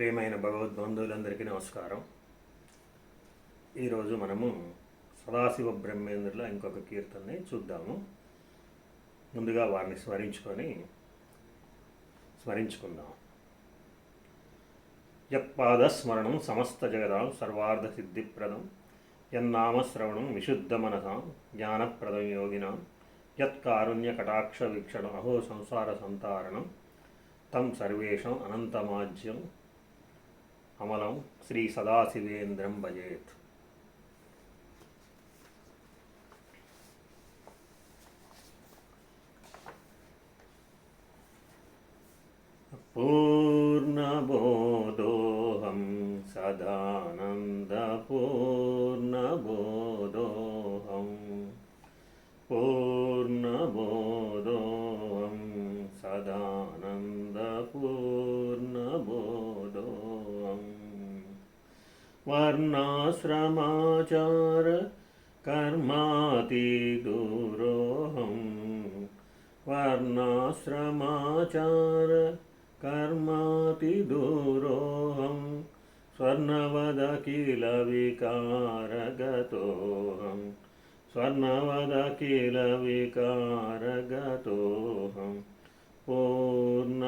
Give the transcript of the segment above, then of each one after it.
ప్రియమైన భగవద్బంధువులందరికీ నమస్కారం. ఈరోజు మనము సదాశివ బ్రహ్మేంద్రుల ఇంకొక కీర్తనని చూద్దాము. ముందుగా వారిని స్మరించుకొని స్మరించుకుందాం. యత్పాదస్మరణం సమస్త జగదాం సర్వార్థ సిద్ధిప్రదం యన్నామశ్రవణం విశుద్ధ మనసాం జ్ఞానప్రదం యోగినాం. యత్కారుణ్య కటాక్ష వీక్షణం అహో సంసార సంతారణం. తం సర్వేషం అనంతమాజ్యం. అమలం శ్రీ సదాశివేంద్రం భజేత్. పూర్ణబోధోహం సదానందపూర్ణబోధోహం వర్ణాశ్రమాచార కర్మాతిదూరోహం వర్ణాశ్రమాచార కర్మాతిదూరోహం స్వర్ణవద కిల వికారగతోహం స్వర్ణవద కిల వికారగతోహం పూర్ణబోధోహం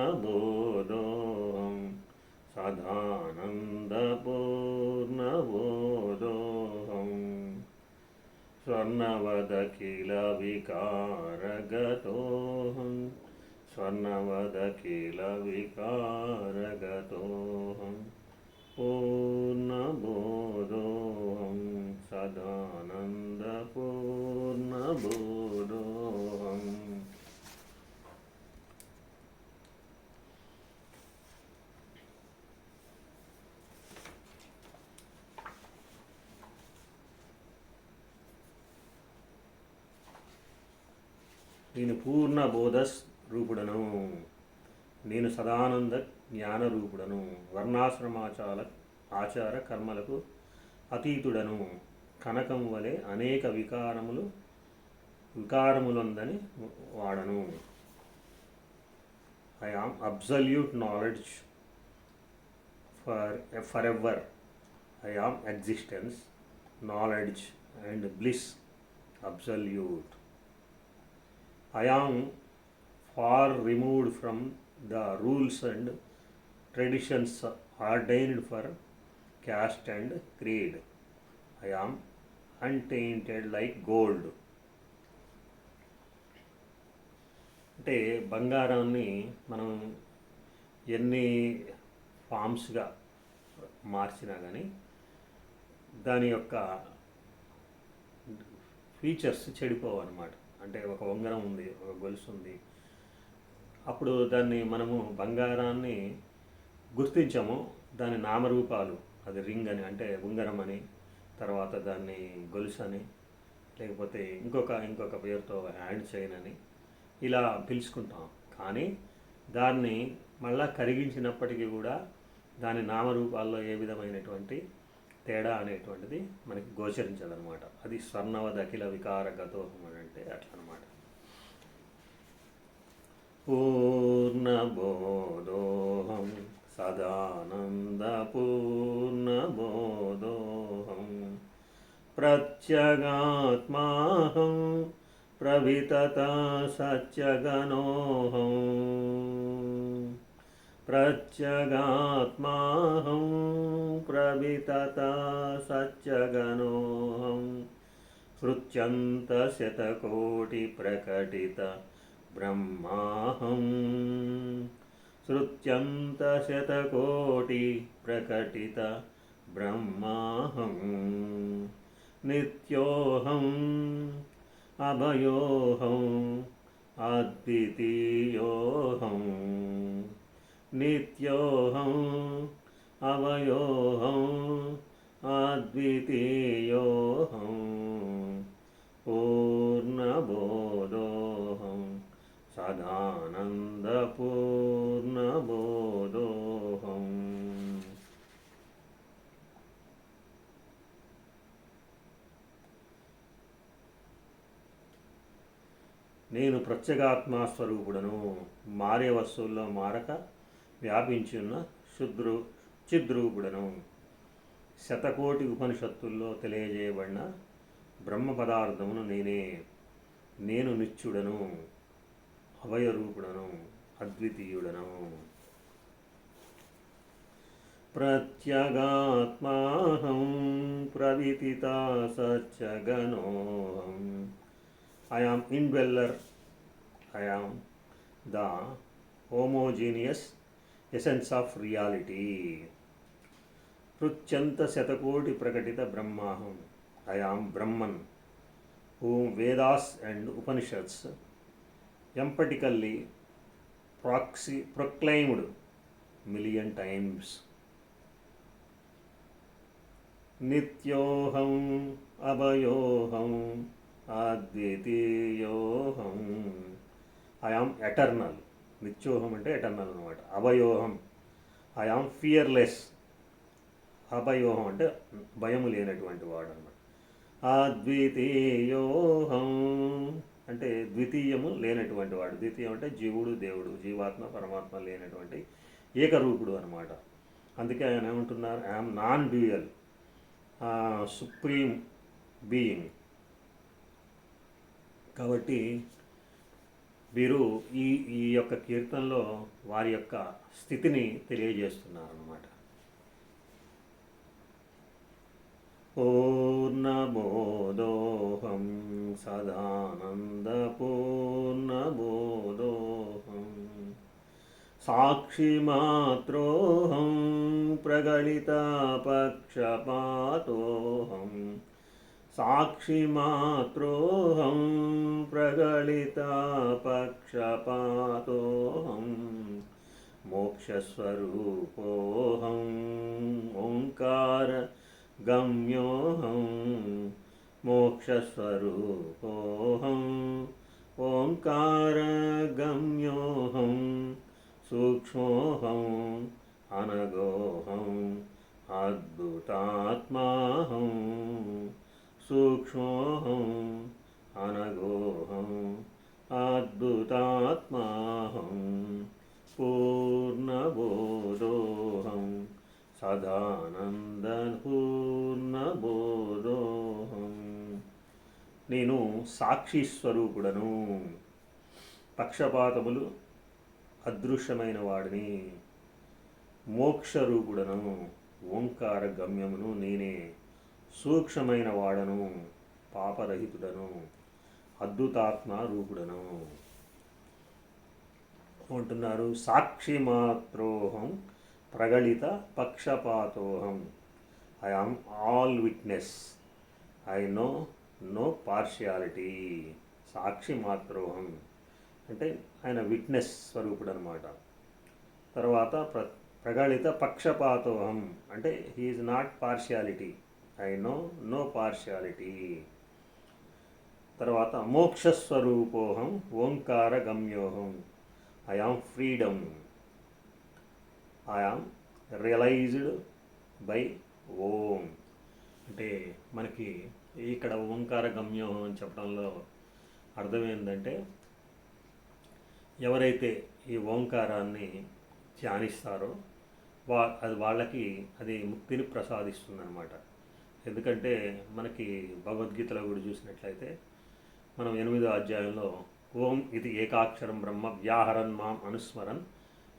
సదానందపూర్ణబోధోహం స్వర్ణవదకిల వికారగతోహం స్వర్ణవదకిల వికారగతోహం పూర్ణబోధోహం సదానందపూర్ణబోధ నేను పూర్ణ బోధ రూపుడను నేను సదానంద జ్ఞాన రూపుడను వర్ణాశ్రమాచార ఆచార కర్మలకు అతీతుడను. కనకం వలె అనేక వికారములు వికారములందని వాడను. I am absolute knowledge for forever I am existence knowledge and bliss absolute I am far removed from the rules and traditions ordained for caste and grade I am untainted like gold. అంటే బంగారాన్ని మనం ఎన్ని ఫామ్స్గా మార్చినా కానీ దాని యొక్క features చెడిపోవన్నమాట. అంటే ఒక ఉంగరం ఉంది ఒక గొలుసు ఉంది. అప్పుడు దాన్ని మనము బంగారాన్ని గుర్తించాము. దాని నామరూపాలు అది రింగ్ అని అంటే ఉంగరం అని తర్వాత దాన్ని గొలుసు అని లేకపోతే ఇంకొక ఇంకొక పేరుతో హ్యాండ్ చైన్ అని ఇలా పిలుచుకుంటాం. కానీ దాన్ని మళ్ళా కరిగించినప్పటికీ కూడా దాని నామరూపాల్లో ఏ విధమైనటువంటి తేడా అనేటువంటిది మనకి గోచరించదనమాట అది స్వర్ణవద అఖిల వికార గతోహం అని అంటే అట్లా అనమాట. పూర్ణబోధోహం సదానందపూర్ణబోధోహం ప్రత్యగాత్మాహం ప్రవితత సత్యగనోహం ప్రత్యగాత్మాహం ప్రవితత సత్యగనోహం श्रुत्यन्तशतकोटिप्रकटित ब्रह्माहं श्रुत्यन्तशतकोटिप्रकटित ब्रह्माहं नित्योऽहम् अभयोऽहम् अद्वितीयोऽहम् नित्योऽहम् अवयोऽहम् अद्वितीयोऽहम् पूर्णबोधोऽहं सदानन्दपूर्णबोधोऽहम् నేను ప్రత్యేగాత్మా స్వరూపుడను మారే వస్తువుల్లో మారక వ్యాపించి ఉన్న శుద్రు చిద్రూపుడను శతకోటి ఉపనిషత్తుల్లో తెలియజేయబడిన బ్రహ్మ పదార్థమును నేనే నేను నిత్యుడను అభయరూపుడను అద్వితీయుడను. ప్రత్యగాత్మాహం ప్రవితితా సత్యగనోహం I am indweller I am the homogeneous essence of reality పృత్యంత శతకోటి ప్రకటిత బ్రహ్మాహం. I am Brahman whom Vedas and Upanishads emphatically proxy, proclaimed million times. నిత్యోహం అభయోహం అద్వితీయోహం ఐ ఆమ్ ఎటర్నల్ నిత్యోహం అంటే ఎటర్నల్ అనమాట అభయోహం ఐ ఆమ్ ఫియర్లెస్ అభయోహం అంటే భయము లేనటువంటి వాడు అనమాట అద్వితీయోహం అంటే ద్వితీయము లేనటువంటి వాడు. ద్వితీయం అంటే జీవుడు దేవుడు జీవాత్మ పరమాత్మ లేనటువంటి ఏకరూపుడు అనమాట అందుకే ఆయన ఏమంటున్నారు? I'm non dual supreme being కాబట్టి వీరు ఈ ఈ యొక్క కీర్తనలో వారి యొక్క స్థితిని తెలియజేస్తున్నారు అన్నమాట साक्षिमात्रोऽहं प्रगलितापक्षपातोऽहं साक्षिमात्रोऽहं प्रगलितापक्षपातोऽहं मोक्षस्वरूपोऽहं ओङ्कारगम्योऽहं मोक्षस्वरूपोऽहम् मोक्षस्वरूपोऽहम् ओङ्कारगम्य సూక్ష్మోహం అనగోహం అద్భుతాత్మాహం సూక్ష్మోహం అనగోహం అద్భుతాత్మాహం పూర్ణబోధోహం సదానందూర్ణబోధోహం నేను సాక్షి స్వరూపుడను. పక్షపాతములు అదృశ్యమైన వాడిని మోక్షరూపుడను ఓంకార గమ్యమును నేనే సూక్ష్మమైన వాడను పాపరహితుడను అద్భుతాత్మ రూపుడను అంటున్నారు సాక్షి మాత్రోహం ప్రగళిత పక్షపాతోహం. I am all witness. I know no partiality. సాక్షి మాత్రోహం అంటే ఆయన విట్నెస్ స్వరూపుడు అనమాట తర్వాత ప్ర ప్రగళిత పక్షపాతోహం అంటే he is not partiality I know no partiality తర్వాత మోక్షస్వరూపోహం ఓంకార గమ్యోహం. I am freedom I am realised by Om. అంటే మనకి ఇక్కడ ఓంకార గమ్యోహం అని చెప్పడంలో అర్థం ఏంటంటే ఎవరైతే ఈ ఓంకారాన్ని ధ్యానిస్తారో వా అది వాళ్ళకి అది ముక్తిని ప్రసాదిస్తుందన్నమాట. ఎందుకంటే మనకి భగవద్గీతలో కూడా చూసినట్లయితే మనం ఎనిమిదో అధ్యాయంలో ఓం ఇది ఏకాక్షరం బ్రహ్మ వ్యాహరన్ మాం అనుస్మరన్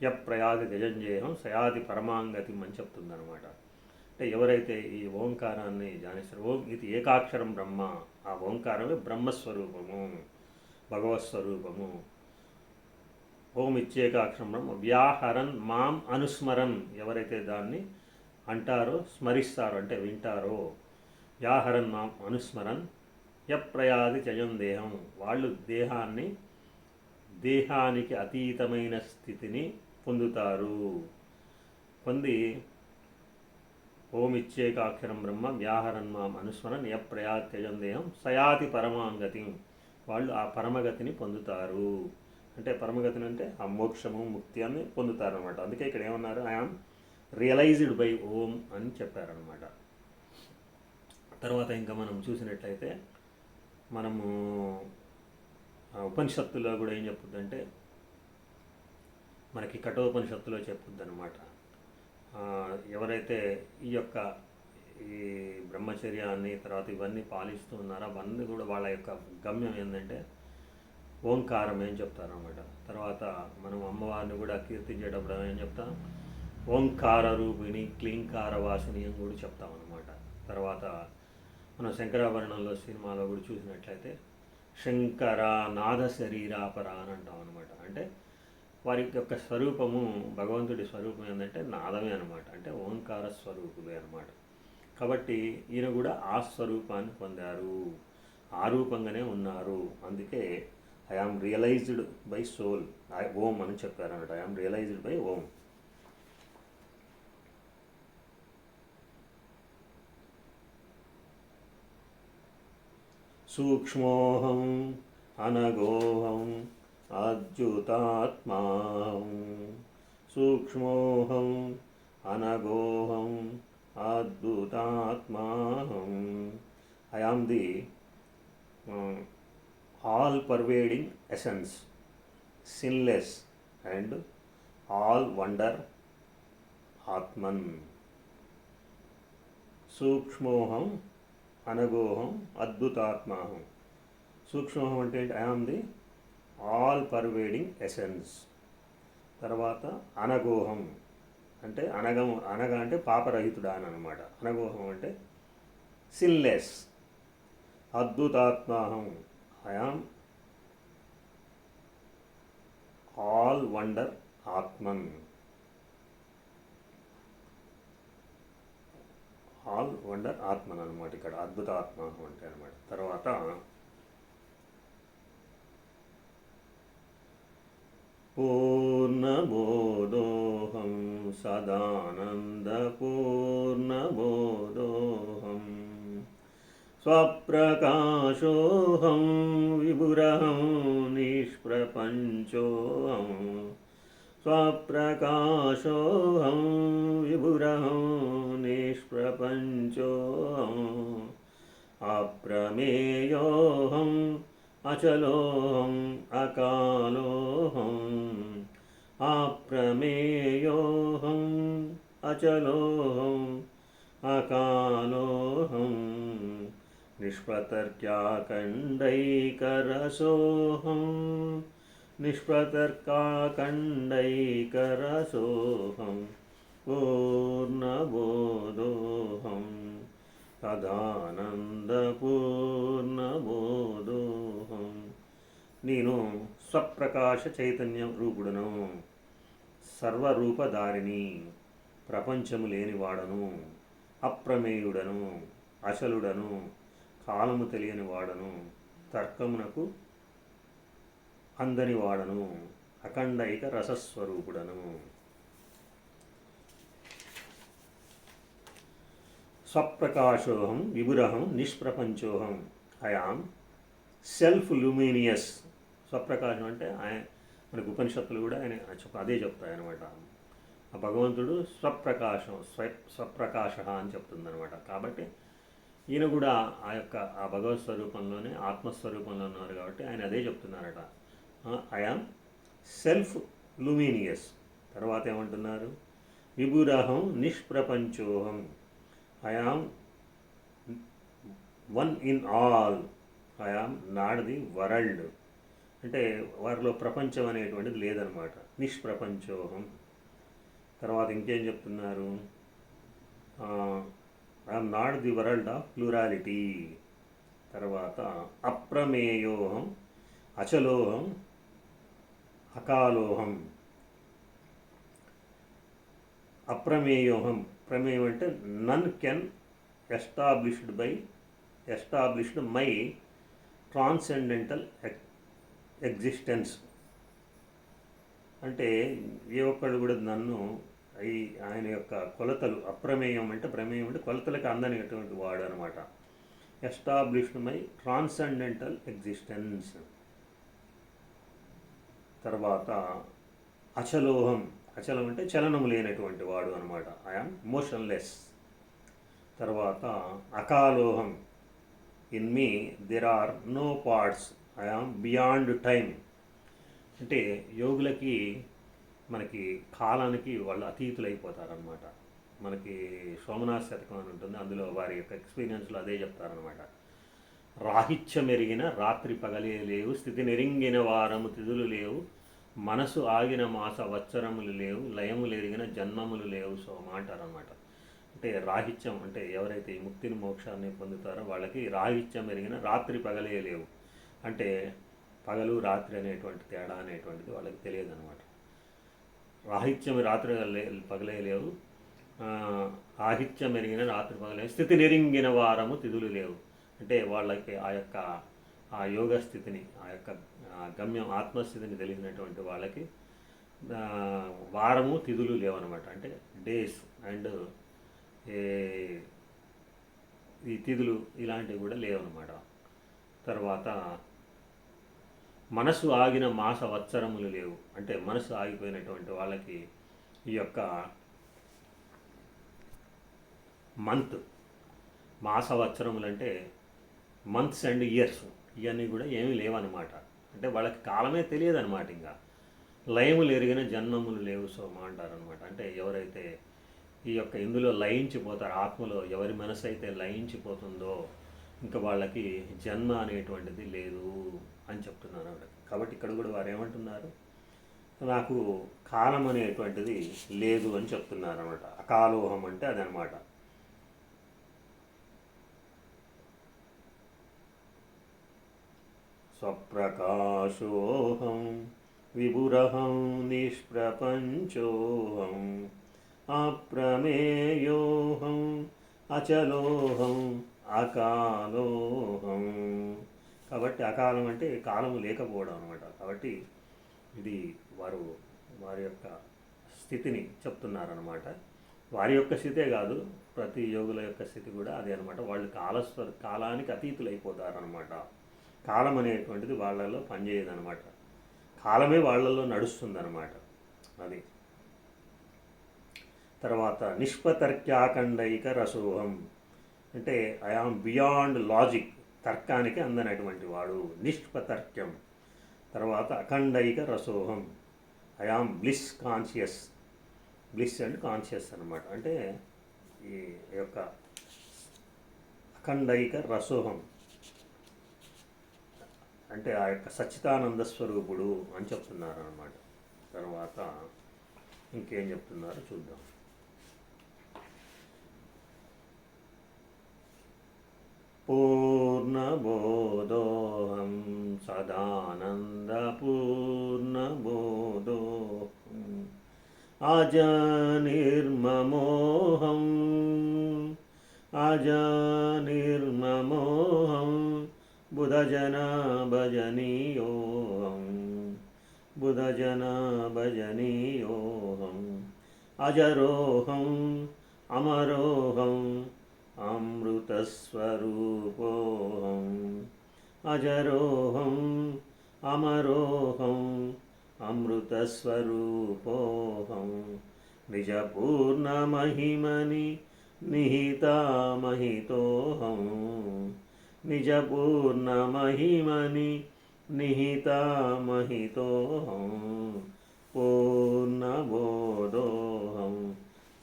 య ప్రయాది గజంజేయం సయాది పరమాంగతి అని చెప్తుందనమాట అంటే ఎవరైతే ఈ ఓంకారాన్ని ధ్యానిస్తారో ఓం ఇది ఏకాక్షరం బ్రహ్మ ఆ ఓంకారమే బ్రహ్మస్వరూపము భగవత్ స్వరూపము ఓం ఇచ్చేకాక్షరం బ్రహ్మ వ్యాహరన్ మాం అనుస్మరన్ ఎవరైతే దాన్ని అంటారో స్మరిస్తారో అంటే వింటారో వ్యాహరన్ మాం అనుస్మరన్ యప్రయాది జయం దేహం. వాళ్ళు దేహాన్ని దేహానికి అతీతమైన స్థితిని పొందుతారు. పొంది ఓం ఇచ్చేకాక్షరం బ్రహ్మ వ్యాహరన్ మాం అనుస్మరన్ యప్రయాది త్యజం దేహం సయాతి పరమాంగతి. వాళ్ళు ఆ పరమగతిని పొందుతారు. అంటే పరమగతిని అంటే ఆ మోక్షము ముక్తి అని పొందుతారనమాట అందుకే ఇక్కడ ఏమన్నారు? ఐఆమ్ రియలైజ్డ్ బై ఓం అని చెప్పారనమాట తర్వాత ఇంకా మనం చూసినట్లయితే మనము ఉపనిషత్తులో కూడా ఏం చెప్పుద్దంటే మనకి కఠోపనిషత్తులో చెప్పుద్ది అనమాట ఎవరైతే ఈ యొక్క ఈ బ్రహ్మచర్యాన్ని తర్వాత ఇవన్నీ పాలిస్తూ ఉన్నారో అవన్నీ కూడా వాళ్ళ యొక్క గమ్యం ఏంటంటే ఓంకారం ఏం చెప్తారనమాట తర్వాత మనం అమ్మవారిని కూడా కీర్తించేటప్పుడు ఏం చెప్తాం? ఓంకార రూపిణి క్లీంకార వాసిని అని కూడా చెప్తామన్నమాట తర్వాత మనం శంకరాభరణంలో సినిమాలో కూడా చూసినట్లయితే శంకర నాద శరీరాపర అని అంటాం అనమాట అంటే వారి యొక్క స్వరూపము భగవంతుడి స్వరూపం ఏంటంటే నాదమే అనమాట అంటే ఓంకార స్వరూపులే అనమాట కాబట్టి ఈయన కూడా ఆ స్వరూపాన్ని పొందారు. ఆ రూపంగానే ఉన్నారు. అందుకే I am realised by soul I Om అని చెప్పారన్నమాట. I am realised by Om సూక్ష్మోహం అనగోహం అచ్యుతాత్మాహం సూక్ష్మోహం అనగోహం అద్భుతాత్మాహం. I am the all pervading essence sinless and all wonder Atman సూక్ష్మోహం అనగోహం అద్భుతాత్మాహం సూక్ష్మోహం అంటే I am the all pervading essence తర్వాత అనగోహం అంటే అనగం అనగ అంటే పాపరహితుడా అని అనమాట అనగోహం అంటే sinless అద్భుతాత్మాహం I am all wonder Atman. All wonder Atman అనమాట ఇక్కడ అద్భుత ఆత్మ అంటే అనమాట తర్వాత పూర్ణబోధోహం సదానందపూర్ణబోధోహం స్వప్రకాశోహం విభురహం నిష్ప్రపంచోహం స్వప్రకాశోహం విభురహం నిష్ప్రపంచోహం అప్రమేయోహం అచలోహం అకాలోహం అప్రమేయోహం అచలోహం నిష్ప్రతర్క్యాకండైకరసోహం నిష్ప్రతర్కాకండైకరసోహం పూర్ణబోధోహం. तदानन्दपूर्णबोधोऽहं నేను స్వప్రకాశ చైతన్య రూపుడను. సర్వరూపధారిణి ప్రపంచము లేనివాడను. అప్రమేయుడను. అచలుడను కాలము తెలియని వాడను తర్కమునకు అందని వాడను అఖండైక రసస్వరూపుడను. స్వప్రకాశోహం విభురహం నిష్ప్రపంచోహం ఐఆమ్ సెల్ఫ్ లూమినియస్ స్వప్రకాశం అంటే ఆయన మనకు ఉపనిషత్తులు కూడా ఆయన చెప్ప అదే చెప్తాయి అనమాట ఆ భగవంతుడు స్వప్రకాశం స్వ స్వప్రకాశ అని చెప్తుందనమాట కాబట్టి ఈయన కూడా ఆ యొక్క ఆ భగవత్ స్వరూపంలోనే ఆత్మస్వరూపంలో ఉన్నారు కాబట్టి ఆయన అదే చెప్తున్నారట. ఐఆమ్ సెల్ఫ్ లూమినియస్ తర్వాత ఏమంటున్నారు? విభురహం నిష్ప్రపంచోహం. I am one in all I am not the world. అంటే వారిలో ప్రపంచం అనేటువంటిది లేదనమాట. నిష్ప్రపంచోహం. తర్వాత ఇంకేం చెప్తున్నారు? I'm not the world of plurality. తర్వాత అప్రమేయోహం అచలోహం అకాలోహం. అప్రమేయోహం ప్రమేయం అంటే none can established by established my transcendental existence. అంటే ఏ ఒక్కళ్ళు కూడా నన్ను ఈ ఆయన యొక్క కొలతలు అప్రమేయం అంటే ప్రమేయం అంటే కొలతలకు అందనిటువంటి వాడు అనమాట ఎస్టాబ్లిష్డ్ మై ట్రాన్సెండెంటల్ ఎగ్జిస్టెన్స్ తర్వాత అచలోహం. అచలం అంటే చలనము లేనటువంటి వాడు అనమాట. ఐఆమ్ మోషన్లెస్ తర్వాత అకాలోహం. In me there are no parts I am beyond time అంటే యోగులకి మనకి కాలానికి వాళ్ళు అతీతులైపోతారనమాట మనకి సోమనాథ్ శతకం అని ఉంటుంది. అందులో వారి యొక్క ఎక్స్పీరియన్స్లో అదే చెప్తారనమాట రాహిత్యం ఎరిగిన రాత్రి పగలే లేవు స్థితి నెరింగిన వారము తిథులు లేవు మనసు ఆగిన మాస వత్సరములు లేవు లయములు ఎరిగిన జన్మములు లేవు సోమ అంటారనమాట అంటే రాహిత్యం అంటే ఎవరైతే ఈ ముక్తిని మోక్షాన్ని పొందుతారో వాళ్ళకి రాహిత్యం ఎరిగిన రాత్రి పగలే లేవు. అంటే పగలు రాత్రి అనేటువంటి తేడా అనేటువంటిది వాళ్ళకి తెలియదు అనమాట రాహిత్యం రాత్రి పగలేయలేవు పగలే లేవు. ఎరిగిన రాత్రి పగలే. స్థితి నెరింగిన వారము తిథులు లేవు. అంటే వాళ్ళకి ఆ యొక్క ఆ యోగ స్థితిని ఆ యొక్క గమ్యం ఆత్మస్థితిని తెలిసినటువంటి వాళ్ళకి వారము తిథులు లేవన్నమాట అంటే డేస్ అండ్ ఈ తిథులు ఇలాంటివి కూడా లేవన్నమాట తర్వాత మనసు ఆగిన మాస వత్సరములు లేవు. అంటే మనసు ఆగిపోయినటువంటి వాళ్ళకి ఈ యొక్క మంత్ మాసవత్సరములు అంటే మంత్స్ అండ్ ఇయర్స్ ఇవన్నీ కూడా ఏమీ లేవన్నమాట. అంటే వాళ్ళకి కాలమే తెలియదు అనమాట ఇంకా. లయములు ఎరిగిన జన్మములు లేవు సోమ అంటారనమాట అంటే ఎవరైతే ఈ యొక్క ఇందులో లయించిపోతారు ఆత్మలో ఎవరి మనసు అయితే లయించిపోతుందో ఇంకా వాళ్ళకి జన్మ అనేటువంటిది లేదు అని చెప్తున్నారు ఆవిడ. కాబట్టి ఇక్కడ కూడా వారు ఏమంటున్నారు? నాకు కాలం అనేటువంటిది లేదు అని చెప్తున్నారు అనమాట అకాలోహం అంటే అదనమాట. స్వప్రకాశోహం విభురహం నిష్ప్రపంచోహం అప్రమేయోహం అచలోహం అకాలోహం కాబట్టి అకాలం అంటే కాలము లేకపోవడం అనమాట కాబట్టి ఇది వారు వారి యొక్క స్థితిని చెప్తున్నారనమాట వారి యొక్క స్థితే కాదు ప్రతి యోగుల యొక్క స్థితి కూడా అదే అనమాట వాళ్ళు కాలస్వ కాలానికి అతీతులైపోతారనమాట కాలం అనేటువంటిది వాళ్ళలో పనిచేయదనమాట కాలమే వాళ్ళలో నడుస్తుందనమాట అది. తర్వాత నిష్పతర్క్యాఖండైక రసోహం. అంటే ఐఆమ్ బియాండ్ లాజిక్ తర్కానికి అందనటువంటి వాడు నిష్పతర్క్యం తర్వాత అఖండైక రసోహం. I am bliss conscious bliss and conscious అనమాట అంటే ఈ యొక్క అఖండైక రసోహం. అంటే ఆ యొక్క సచ్చితానంద స్వరూపుడు అని చెప్తున్నారు అనమాట తర్వాత ఇంకేం చెప్తున్నారో చూద్దాం. पूर्णबोधोऽहं सदानन्दपूर्णबोधोऽहम् अजनिर्ममोऽहम् अजनिर्ममोऽहं बुधजनभजनीयोऽहं बुधजनभजनीयोहम् अजरोऽहम् अमरोऽहम् అమృతస్వరూపోహం అజరోహం అమరోహం అమృతస్వరూపోహం నిజపూర్ణమహిమని నిహితామహితోహం నిజపూర్ణమహిమని నిహితామహితోహం పూర్ణబోధోహం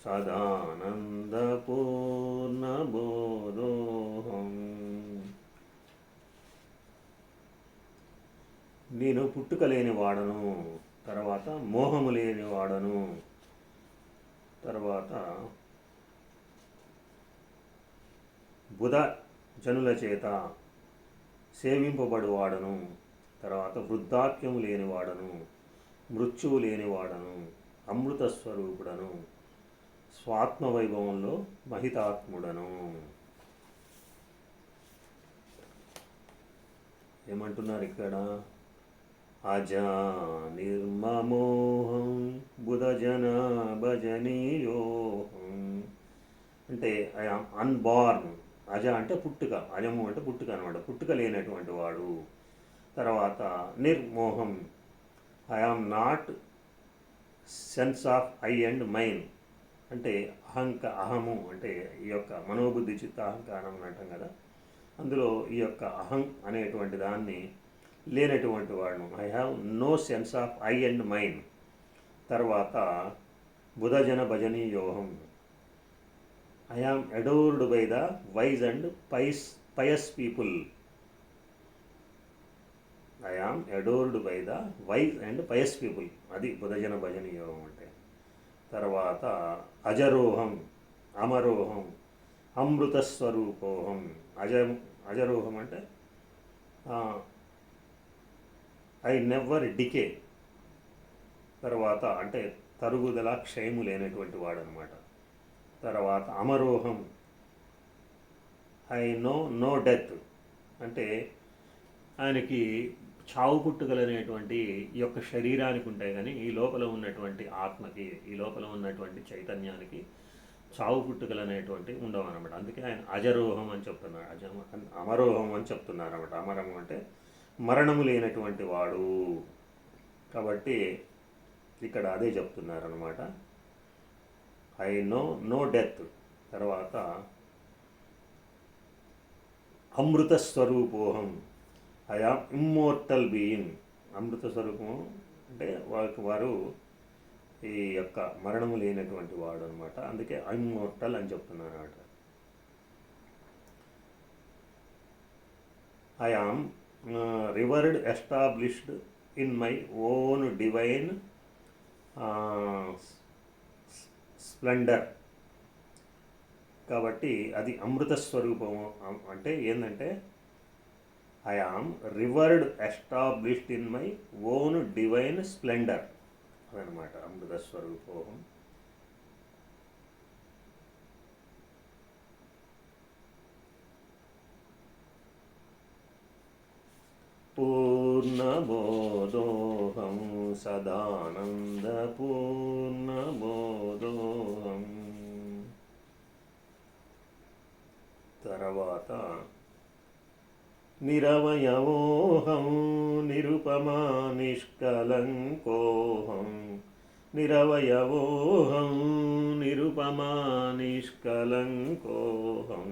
సదానందపూర్ణబోధోహం నేను పుట్టుక లేని వాడను తర్వాత మోహము లేని వాడను తర్వాత బుధ జనుల చేత సేవింపబడువాడను. తర్వాత వృద్ధాప్యం లేనివాడను మృత్యువు లేనివాడను అమృత స్వరూపుడను స్వాత్మ వైభవంలో మహితాత్ముడను. ఏమంటున్నారు ఇక్కడ? అజా నిర్మమోహం బుధజన భజనీయోహం అంటే అన్బార్న్. అజ అంటే పుట్టుక. అజము అంటే పుట్టుక అనమాట పుట్టుక లేనటువంటి వాడు. తర్వాత నిర్మోహం. I am not sense of I and mind అంటే అహంక అహము. అంటే ఈ యొక్క మనోబుద్ధి చిత్త అహంకారం అని అంటాం కదా. అందులో ఈ యొక్క అహం అనేటువంటి దాన్ని లేనటువంటి వాడును. I have no sense of I and mind తర్వాత బుధజన భజనీయోహం I am adored by the wise and pious pious people I am adored by the wise and pious people అది బుధజన భజనీయోహం అంటే. తర్వాత అజరోహం అమరోహం అమృతస్వరూపోహం. అజ అజరోహం అంటే ఐ నెవర్ డికే తర్వాత అంటే తరుగుదల క్షయము లేనటువంటి వాడనమాట. తర్వాత అమరోహం. ఐ నో నో డెత్ అంటే ఆయనకి చావు పుట్టుకలనేటువంటి ఈ యొక్క శరీరానికి ఉంటాయి కానీ ఈ లోపల ఉన్నటువంటి ఆత్మకి ఈ లోపల ఉన్నటువంటి చైతన్యానికి చావు పుట్టుకలనేటువంటి ఉండవు అనమాట అందుకే ఆయన అజరోహం అని చెప్తున్నారు. అజ అమరోహం అని చెప్తున్నారు అనమాట అమరం అంటే మరణము లేనటువంటి వాడు. కాబట్టి ఇక్కడ అదే చెప్తున్నారు అనమాట ఐ నో నో డెత్ తర్వాత అమృత స్వరూపోహం. ఐ ఆమ్ ఇమ్మోర్టల్ బీయింగ్ అమృత స్వరూపము అంటే వారికి వారు ఈ యొక్క మరణము లేనటువంటి వాడు అనమాట అందుకే ఇమ్మోర్టల్ అని చెప్తున్నారు అనమాట I am revered established in my own divine splendour కాబట్టి అది అమృత స్వరూపము. అంటే ఏంటంటే I am revered established in my own divine splendour అదనమాట అమృత స్వరూపం. పూర్ణబోధోహం సదానందపూర్ణబోధోహం తర్వాత నిరవయవోహం నిరుపమా నిష్కలంకోహం నిరవయవోహం నిరుపమా నిష్కలంకోహం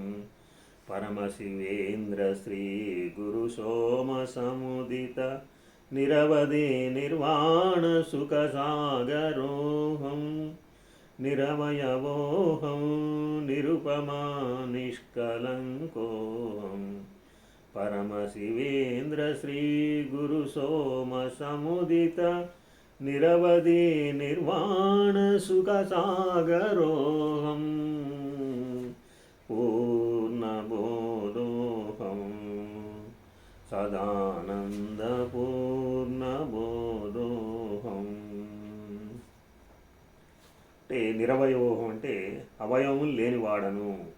परमशिवेन्द्रश्रीगुरुसोमसमुदित निरवधि निर्वाणसुखसागरोऽहं निरवयवोऽहं निरुपमा निष्कलङ्कोऽहं। परमशिवेन्द्रश्रीगुरुसोमसमुदित निरवधि निर्वाणसुखसागरोऽहम् ओ సదానందపూర్ణబోధోహం అంటే నిరవయోహం అంటే అవయవములు లేనివాడను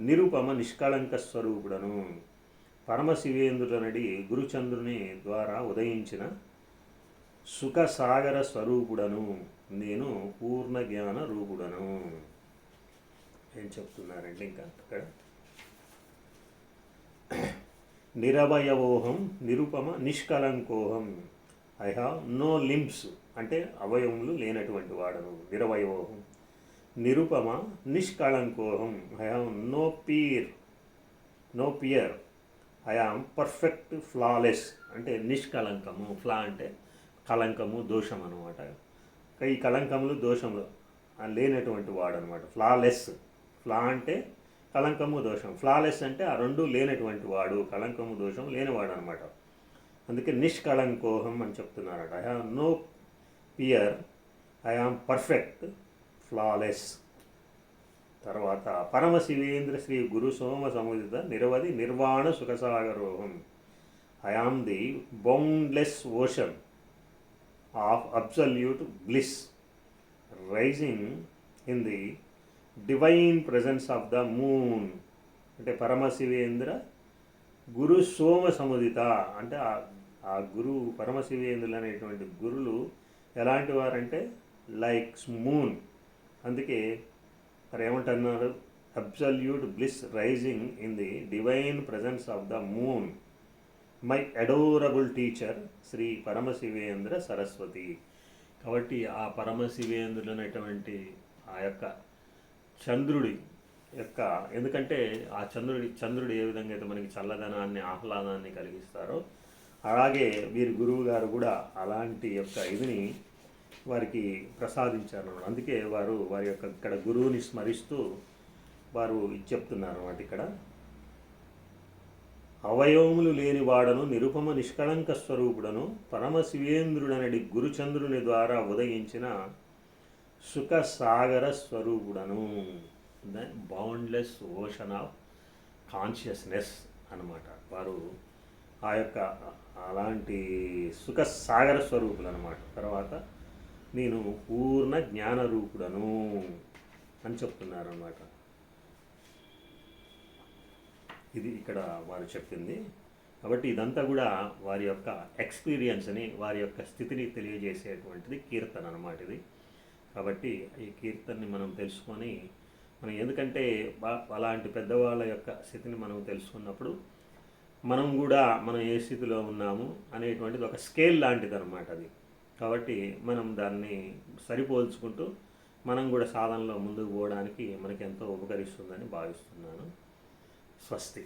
నిరుపమ నిష్కళంక స్వరూపుడను. పరమశివేంద్రుడనడి గురుచంద్రుని ద్వారా ఉదయించిన సుఖసాగర స్వరూపుడను నేను పూర్ణ జ్ఞాన రూపుడను. ఏం చెప్తున్నారంటే ఇంకా అక్కడ? నిరవయవోహం నిరుపమ నిష్కలంకోహం. ఐ హ్యావ్ నో లింబ్స్ అంటే అవయవములు లేనటువంటి వాడను. నిరవయవోహం నిరుపమ నిష్కళంకోహం I have no peer no peer I am perfect flawless అంటే నిష్కళంకము ఫ్లా అంటే కళంకము దోషం అనమాట ఈ కళంకములు దోషములు లేనటువంటి వాడు అనమాట ఫ్లాలెస్ ఫ్లా అంటే కలంకము దోషం. ఫ్లాలెస్ అంటే ఆ రెండు లేనటువంటి వాడు కలంకము దోషం లేనివాడు అనమాట అందుకే నిష్కళంకోహం అని చెప్తున్నారట. I have no peer I am perfect flawless. తర్వాత పరమశివేంద్ర శ్రీ గురు సోమ సముదిత నిరవధి నిర్వాణ సుఖసాగరోహం. I am the boundless ocean of absolute bliss rising in the divine presence of the moon అంటే పరమశివేంద్ర గురు సోమ సముదిత. అంటే ఆ- గురు పరమశివేంద్రులు అనేటువంటి గురులు ఎలాంటి వారంటే లైక్ మూన్. అందుకే మరి ఏమంటున్నారు? Absolute bliss rising in the divine presence of the moon. My adorable teacher Shri Paramashivendra Saraswati. కాబట్టి ఆ పరమశివేంద్రులు అనేటువంటి ఆ యొక్క చంద్రుడి యొక్క ఎందుకంటే ఆ చంద్రుడి చంద్రుడు ఏ విధంగా అయితే మనకి చల్లదనాన్ని ఆహ్లాదాన్ని కలిగిస్తారో అలాగే వీరి గురువు గారు కూడా అలాంటి యొక్క ఇదిని వారికి ప్రసాదించారు అందుకే వారు వారి యొక్క ఇక్కడ గురువుని స్మరిస్తూ వారు చెప్తున్నారు అన్నమాట ఇక్కడ. అవయవములు లేని వాడను నిరుపమ నిష్కళంక స్వరూపుడను పరమశివేంద్రుడనడి గురుచంద్రుని ద్వారా ఉదయించిన సుఖ సాగర స్వరూపుడను బౌండ్లెస్ ఓషన్ ఆఫ్ కాన్షియస్నెస్ అనమాట వారు ఆ యొక్క అలాంటి సుఖ సాగర స్వరూపులు అనమాట తర్వాత నేను పూర్ణ జ్ఞానరూపుడను అని చెప్తున్నారు అనమాట ఇది ఇక్కడ వారు చెప్పింది. కాబట్టి ఇదంతా కూడా వారి యొక్క ఎక్స్పీరియన్స్ని వారి యొక్క స్థితిని తెలియజేసేటువంటిది కీర్తన అనమాట ఇది. కాబట్టి ఈ కీర్తనని మనం తెలుసుకొని మనం ఎందుకంటే అలాంటి పెద్దవాళ్ళ యొక్క స్థితిని మనం తెలుసుకున్నప్పుడు మనం కూడా మనం ఏ స్థితిలో ఉన్నాము అనేటువంటిది ఒక స్కేల్ లాంటిది అనమాట అది. కాబట్టి మనం దాన్ని సరిపోల్చుకుంటూ మనం కూడా సాధనలో ముందుకు పోవడానికి మనకి ఎంతో ఉపకరిస్తుందని భావిస్తున్నాను. స్వస్తి.